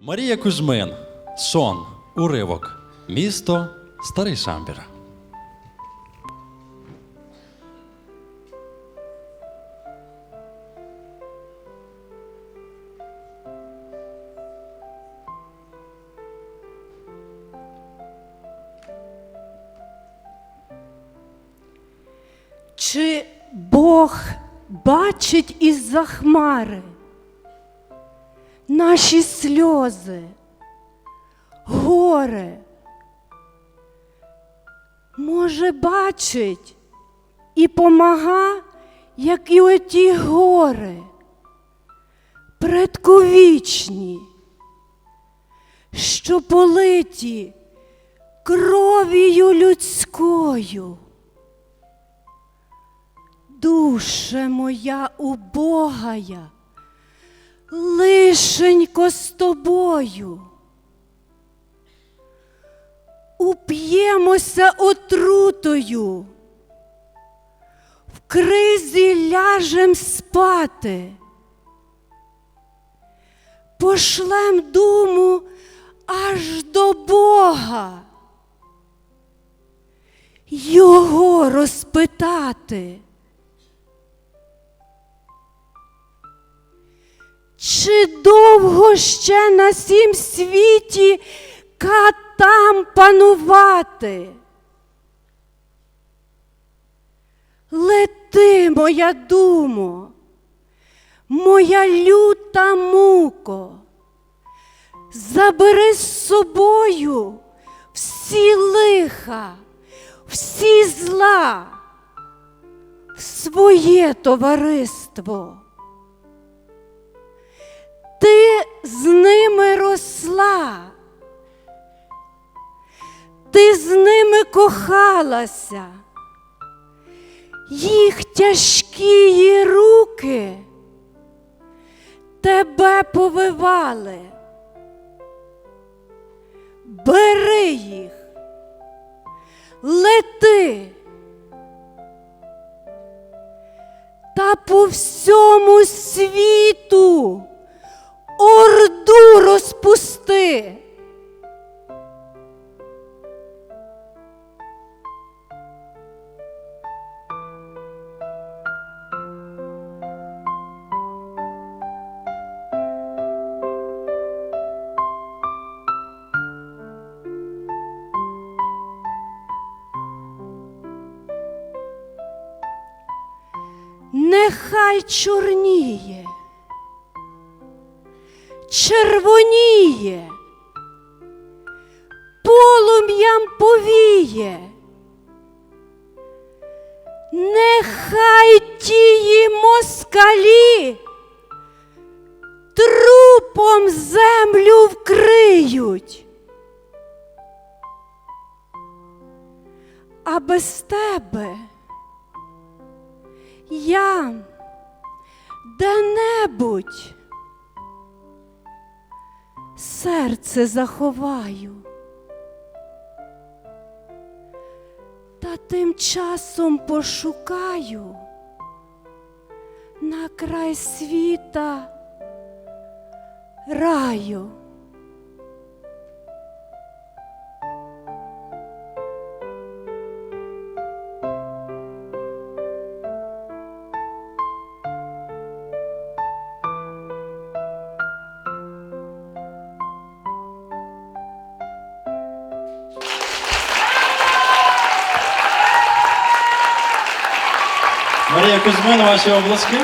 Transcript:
Марія Кузьмин. Сон. Уривок. Місто Старий Самбір. Чи Бог бачить із-за хмари наші сльози, горе? Може, бачить і помага, як і оті гори, предковічні, що политі кров'ю людською. Душе моя убогая, лишенько з тобою. Уп'ємося отрутою, в кризі ляжем спати, пошлем думу аж до Бога, Його розпитати. Чи довго ще на сім світі катам панувати? Лети, моя думо, моя люта муко, забери з собою всі лиха, всі зла, своє товариство з ними росла, ти з ними кохалася, їх тяжкі руки тебе повивали. Бери їх, лети. Та по всьому світу орду розпусти. Нехай чорніє червоніє, полум'ям повіє. Нехай тії москалі трупом землю вкриють. А без тебе я де-небудь серце заховаю. Та тим часом пошукаю на край світа раю. Марія Кузьмина, ваші обласки.